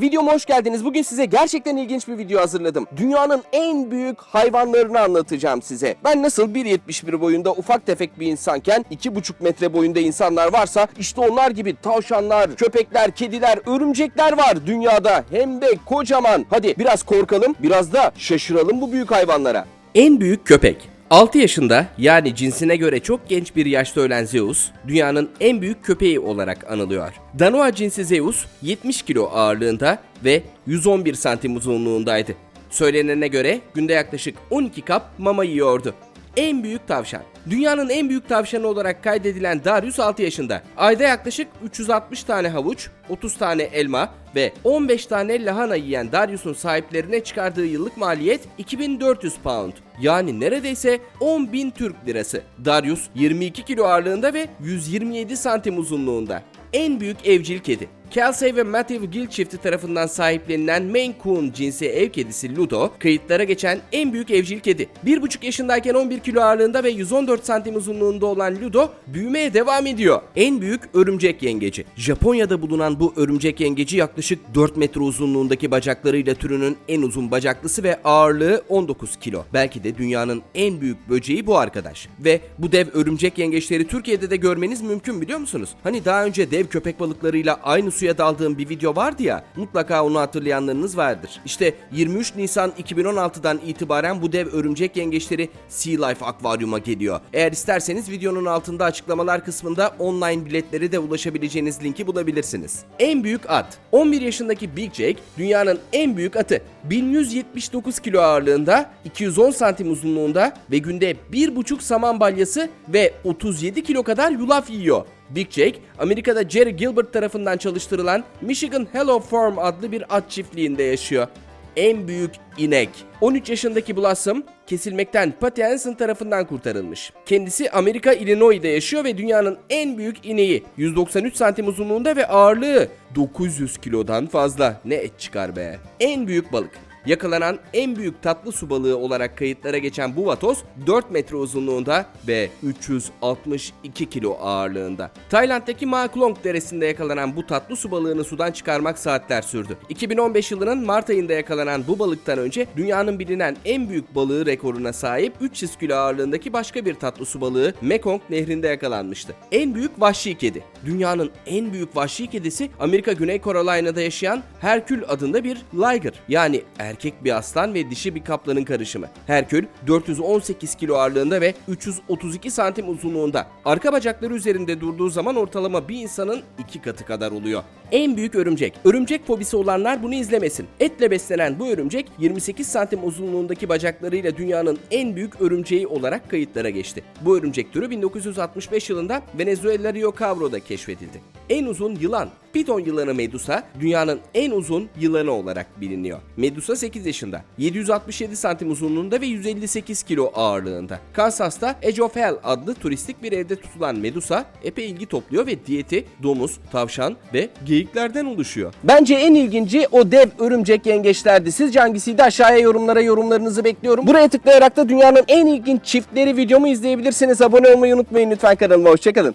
Videoma hoş geldiniz. Bugün size gerçekten ilginç bir video hazırladım. Dünyanın en büyük hayvanlarını anlatacağım size. Ben nasıl 1.71 boyunda ufak tefek bir insanken 2.5 metre boyunda insanlar varsa işte onlar gibi tavşanlar, köpekler, kediler, örümcekler var dünyada. Hem de kocaman. Hadi biraz korkalım, biraz da şaşıralım bu büyük hayvanlara. En büyük köpek. 6 yaşında yani cinsine göre çok genç bir yaşta ölen Zeus, dünyanın en büyük köpeği olarak anılıyor. Danoa cinsi Zeus 70 kilo ağırlığında ve 111 santim uzunluğundaydı. Söylenene göre günde yaklaşık 12 kap mama yiyordu. En büyük tavşan. Dünyanın en büyük tavşanı olarak kaydedilen Darius 6 yaşında. Ayda yaklaşık 360 tane havuç, 30 tane elma ve 15 tane lahana yiyen Darius'un sahiplerine çıkardığı yıllık maliyet 2400 pound. Yani neredeyse 10.000 Türk lirası. Darius 22 kilo ağırlığında ve 127 santim uzunluğunda. En büyük evcil kedi. Kelsey ve Matthew Gill çifti tarafından sahiplenilen Maine Coon cinsi ev kedisi Ludo, kayıtlara geçen en büyük evcil kedi. 1,5 yaşındayken 11 kilo ağırlığında ve 114 santim uzunluğunda olan Ludo, büyümeye devam ediyor. En büyük örümcek yengeci. Japonya'da bulunan bu örümcek yengeci yaklaşık 4 metre uzunluğundaki bacaklarıyla türünün en uzun bacaklısı ve ağırlığı 19 kilo. Belki de dünyanın en büyük böceği bu arkadaş. Ve bu dev örümcek yengeçleri Türkiye'de de görmeniz mümkün biliyor musunuz? Hani daha önce dev köpek balıklarıyla aynı suya daldığım bir video vardı ya, mutlaka onu hatırlayanlarınız vardır. İşte 23 Nisan 2016'dan itibaren bu dev örümcek yengeçleri Sea Life Akvaryum'a geliyor. Eğer isterseniz videonun altında açıklamalar kısmında online biletleri de ulaşabileceğiniz linki bulabilirsiniz. En büyük at. 11 yaşındaki Big Jake dünyanın en büyük atı. 1179 kilo ağırlığında, 210 santim uzunluğunda ve günde 1,5 saman balyası ve 37 kilo kadar yulaf yiyor. Big Jake, Amerika'da Jerry Gilbert tarafından çalıştırılan Michigan Hello Farm adlı bir at çiftliğinde yaşıyor. En büyük inek. 13 yaşındaki Blossom, kesilmekten Patty Hansen tarafından kurtarılmış. Kendisi Amerika Illinois'da yaşıyor ve dünyanın en büyük ineği. 193 santim uzunluğunda ve ağırlığı 900 kilodan fazla. Ne et çıkar be. En büyük balık. Yakalanan en büyük tatlı su balığı olarak kayıtlara geçen bu vatoz 4 metre uzunluğunda ve 362 kilo ağırlığında. Tayland'daki Ma Klong deresinde yakalanan bu tatlı su balığını sudan çıkarmak saatler sürdü. 2015 yılının Mart ayında yakalanan bu balıktan önce dünyanın bilinen en büyük balığı rekoruna sahip 300 kilo ağırlığındaki başka bir tatlı su balığı Mekong nehrinde yakalanmıştı. En büyük vahşi kedi. Dünyanın en büyük vahşi kedisi Amerika Güney Carolina'da yaşayan Herkül adında bir liger. Yani erkek bir aslan ve dişi bir kaplanın karışımı. Herkül 418 kilo ağırlığında ve 332 santim uzunluğunda. Arka bacakları üzerinde durduğu zaman ortalama bir insanın iki katı kadar oluyor. En büyük örümcek. Örümcek fobisi olanlar bunu izlemesin. Etle beslenen bu örümcek 28 santim uzunluğundaki bacaklarıyla dünyanın en büyük örümceği olarak kayıtlara geçti. Bu örümcek türü 1965 yılında Venezuela Rio Cabro'da keşfedildi. En uzun yılan. Piton yılanı Medusa dünyanın en uzun yılanı olarak biliniyor. Medusa 8 yaşında, 767 santim uzunluğunda ve 158 kilo ağırlığında. Kansas'ta Edge of Hell adlı turistik bir evde tutulan Medusa epey ilgi topluyor ve diyeti domuz, tavşan ve geyiklerden oluşuyor. Bence en ilginci o dev örümcek yengeçlerdi. Sizce hangisiydi? Aşağıya yorumlara yorumlarınızı bekliyorum. Buraya tıklayarak da dünyanın en ilginç çiftleri videomu izleyebilirsiniz. Abone olmayı unutmayın lütfen kanalıma. Hoşçakalın.